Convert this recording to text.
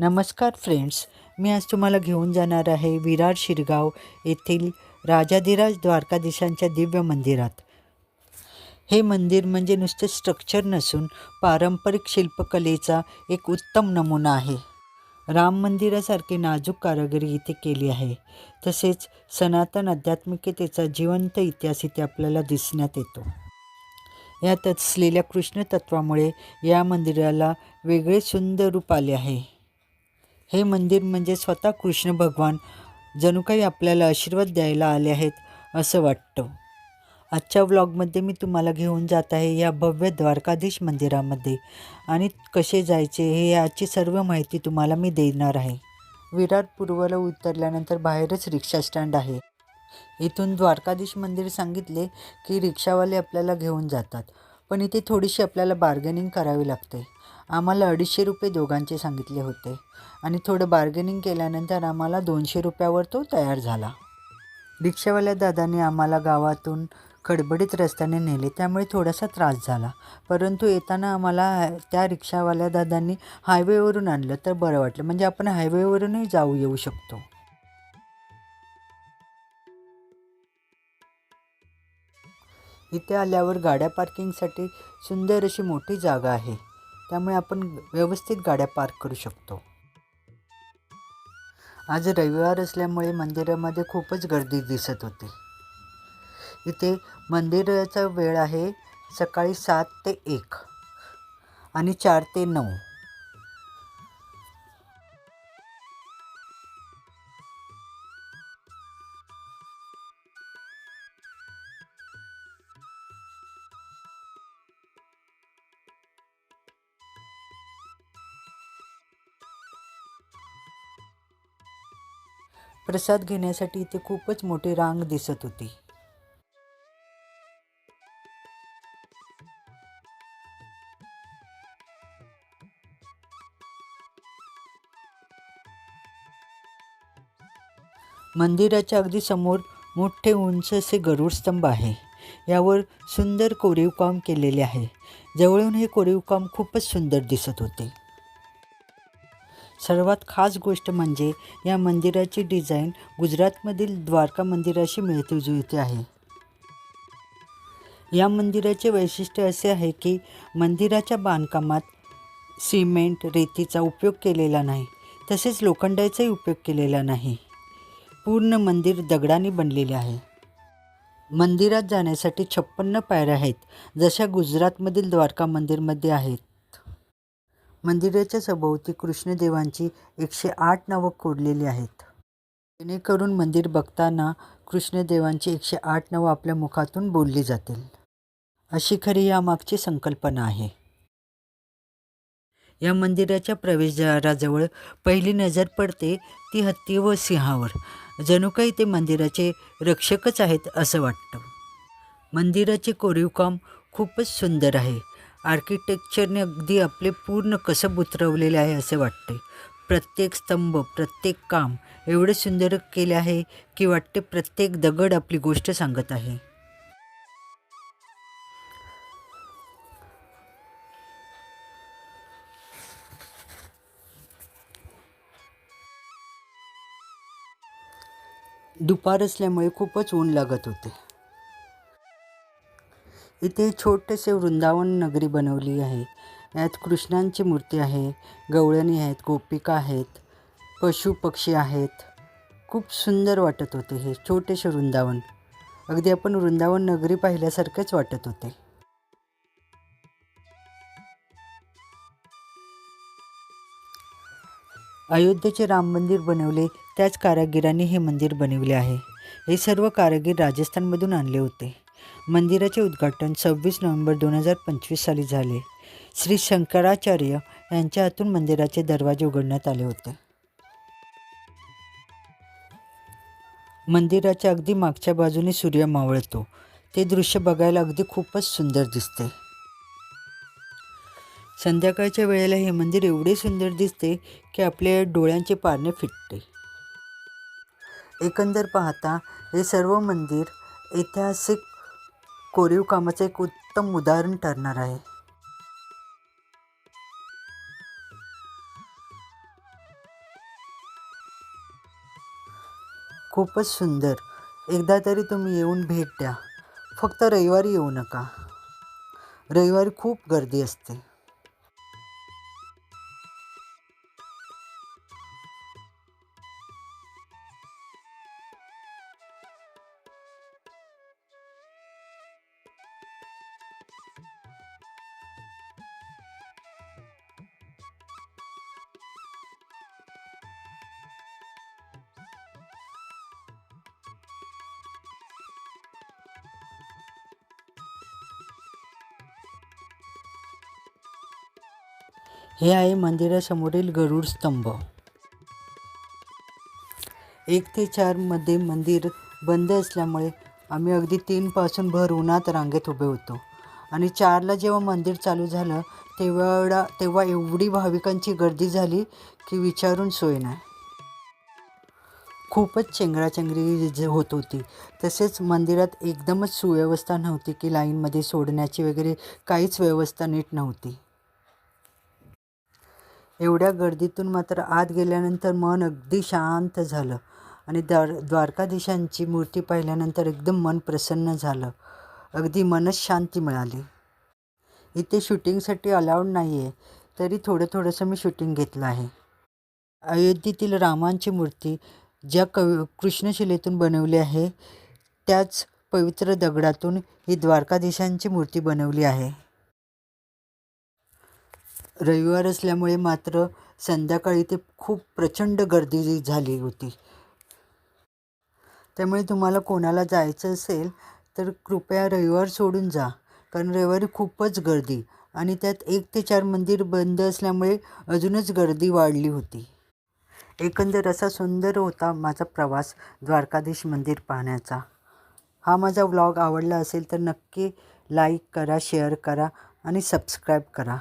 नमस्कार फ्रेंड्स मी आज तुम्हाला घेऊन जाणार आहे विरार शिरगाव येथील राजाधिराज द्वारकाधीशांच्या दिव्य मंदिरात. हे मंदिर म्हणजे नुसते स्ट्रक्चर नसून पारंपरिक शिल्पकलेचा एक उत्तम नमुना आहे. राम मंदिरासारखी नाजूक कारागिरी इथे केली आहे. तसेच सनातन आध्यात्मिकतेचा जिवंत इतिहास इथे आपल्याला दिसण्यात येतो. यात असलेल्या कृष्ण तत्वामुळे या मंदिराला वेगळे सुंदर रूप आले आहे. हे मंदिर म्हणजे स्वतः कृष्ण भगवान जणू काही आपल्याला आशीर्वाद द्यायला आले आहेत असं वाटतं. आजच्या व्लॉगमध्ये मी तुम्हाला घेऊन जात आहे या भव्य द्वारकाधीश मंदिरामध्ये. आणि कसे जायचे हे याची सर्व माहिती तुम्हाला मी देणार आहे. विरार पूर्वला उतरल्यानंतर बाहेरच रिक्षा स्टँड आहे. इथून द्वारकाधीश मंदिर सांगितले की रिक्षावाले आपल्याला घेऊन जातात. पण इथे थोडीशी आपल्याला बार्गेनिंग करावी लागते. आम्हाला अडीचशे रुपये दोघांचे सांगितले होते. आणि थोडं बार्गेनिंग केल्यानंतर आम्हाला दोनशे रुपयावर तो तयार झाला. रिक्षावाल्या दादाने आम्हाला गावातून खडबडीत रस्त्याने नेले त्यामुळे थोडासा त्रास झाला. परंतु येताना आम्हाला त्या रिक्षावाल्या दादांनी हायवेवरून आणलं तर बरं वाटलं. म्हणजे आपण हायवेवरूनही जाऊ येऊ शकतो. इथे आल्यावर गाड्या पार्किंगसाठी सुंदर अशी मोठी जागा आहे. त्यामुळे आपण व्यवस्थित गाड्या पार्क करू शकतो. आज रविवार असल्यामुळे मंदिरामध्ये खूपच गर्दी दिसत होती. इथे मंदिराचा वेळ आहे सकाळी सात ते एक आणि चार ते नऊ. प्रसाद घेण्यासाठी इथे खूपच मोठी रांग दिसत होती. मंदिराच्या अगदी समोर मोठे उंच असे गरुड स्तंभ आहे. यावर सुंदर कोरीवकाम केलेले आहे. जवळून हे कोरीवकाम खूपच सुंदर दिसत होते. सर्वात खास गोष्ट म्हणजे या मंदिराची डिझाईन गुजरातमधील द्वारका मंदिराशी मिळती जुळते आहे. या मंदिराचे वैशिष्ट्य असे आहे की मंदिराच्या बांधकामात सिमेंट रेतीचा उपयोग केलेला नाही तसेच लोखंडाचाही उपयोग केलेला नाही. पूर्ण मंदिर दगडाने बनलेले आहे. मंदिरात जाण्यासाठी छप्पन्न पायऱ्या आहेत जशा गुजरातमधील द्वारका मंदिरमध्ये आहेत. मंदिराच्या सभोवती कृष्णदेवांची एकशे आठ नावं कोरलेली आहेत. जेणेकरून मंदिर बघताना कृष्णदेवांची एकशे आठ नावं आपल्या मुखातून बोलली जातील. अशी खरी यामागची संकल्पना आहे. या मंदिराच्या प्रवेशद्वाराजवळ पहिली नजर पडते ती हत्ती व सिंहावर. जणू काही ते मंदिराचे रक्षकच आहेत असं वाटतं. मंदिराचे कोरीवकाम खूपच सुंदर आहे. आर्किटेक्चरने अगदी आपले पूर्ण कसब उतरवलेले आहे असे वाटते. प्रत्येक स्तंभ प्रत्येक काम एवढे सुंदर केले आहे की वाटते प्रत्येक दगड आपली गोष्ट सांगत आहे. दुपार असल्यामुळे खूपच ऊन लागत होते. इथे छोटेसे वृंदावन नगरी बनवली आहे. यात कृष्णांची मूर्ती आहे गवळणी आहेत गोपिका आहेत पशु पक्षी आहेत. खूप सुंदर वाटत होते हे छोटेसे वृंदावन. अगदी आपण वृंदावन नगरी पाहिल्यासारखेच वाटत होते. अयोध्येचे राम मंदिर बनवले त्याच कारागिरांनी हे मंदिर बनवले आहे. हे सर्व कारागीर राजस्थानमधून आणले होते. मंदिराचे उद्घाटन सव्वीस नोव्हेंबर दोन हजार पंचवीस साली झाले. श्री शंकराचार्य यांच्या हातून मंदिराचे दरवाजे उघडण्यात आले होते. मंदिराच्या अगदी मागच्या बाजूने सूर्य मावळतो. ते दृश्य बघायला अगदी खूपच सुंदर दिसते. संध्याकाळच्या वेळेला हे मंदिर एवढे सुंदर दिसते की आपल्या डोळ्यांचे पारणे फिटते. एकंदर पाहता हे सर्व मंदिर ऐतिहासिक कोरीव कामाचं एक उत्तम उदाहरण ठरणार आहे. खूपच सुंदर. एकदा तरी तुम्ही येऊन भेट द्या. फक्त रविवारी येऊ नका. रविवारी खूप गर्दी असते. हे आहे मंदिरासमोरील गरुड स्तंभ. एक ते चारमध्ये मंदिर बंद असल्यामुळे आम्ही अगदी तीनपासून भर उन्हात रांगेत उभे होतो. आणि चारला जेव्हा मंदिर चालू झालं तेवढा तेव्हा एवढी भाविकांची गर्दी झाली की विचारून सोय नाही. खूपच चेंगराचेंगरी होत होती. तसेच मंदिरात एकदमच सुव्यवस्था नव्हती की लाईनमध्ये सोडण्याची वगैरे काहीच व्यवस्था नीट नव्हती. एवढ्या गर्दीतून मात्र आत गेल्यानंतर मन अगदी शांत झालं आणि द्वार द्वारकाधीशांची मूर्ती पाहिल्यानंतर एकदम मन प्रसन्न झालं. अगदी मनच शांती मिळाली. इथे शूटिंगसाठी अलाउड नाही आहे तरी थोडं थोडंसं मी शूटिंग घेतलं आहे. अयोध्येतील रामांची मूर्ती ज्या कवि कृष्णशिलेतून बनवली आहे त्याच पवित्र दगडातून ही द्वारकाधीशांची मूर्ती बनवली आहे. रविवार असल्यामुळे मात्र संध्याकाळी ते खूप प्रचंड गर्दी झाली होती. त्यामुळे तुम्हाला कोणाला जायचं असेल तर कृपया रविवार सोडून जा कारण रविवारी खूपच गर्दी आणि त्यात एक ते चार मंदिर बंद असल्यामुळे अजूनच गर्दी वाढली होती. एकंदर असा सुंदर होता माझा प्रवास द्वारकाधीश मंदिर पाहण्याचा. हा माझा व्लॉग आवडला असेल तर नक्की लाईक करा शेअर करा आणि सबस्क्राईब करा.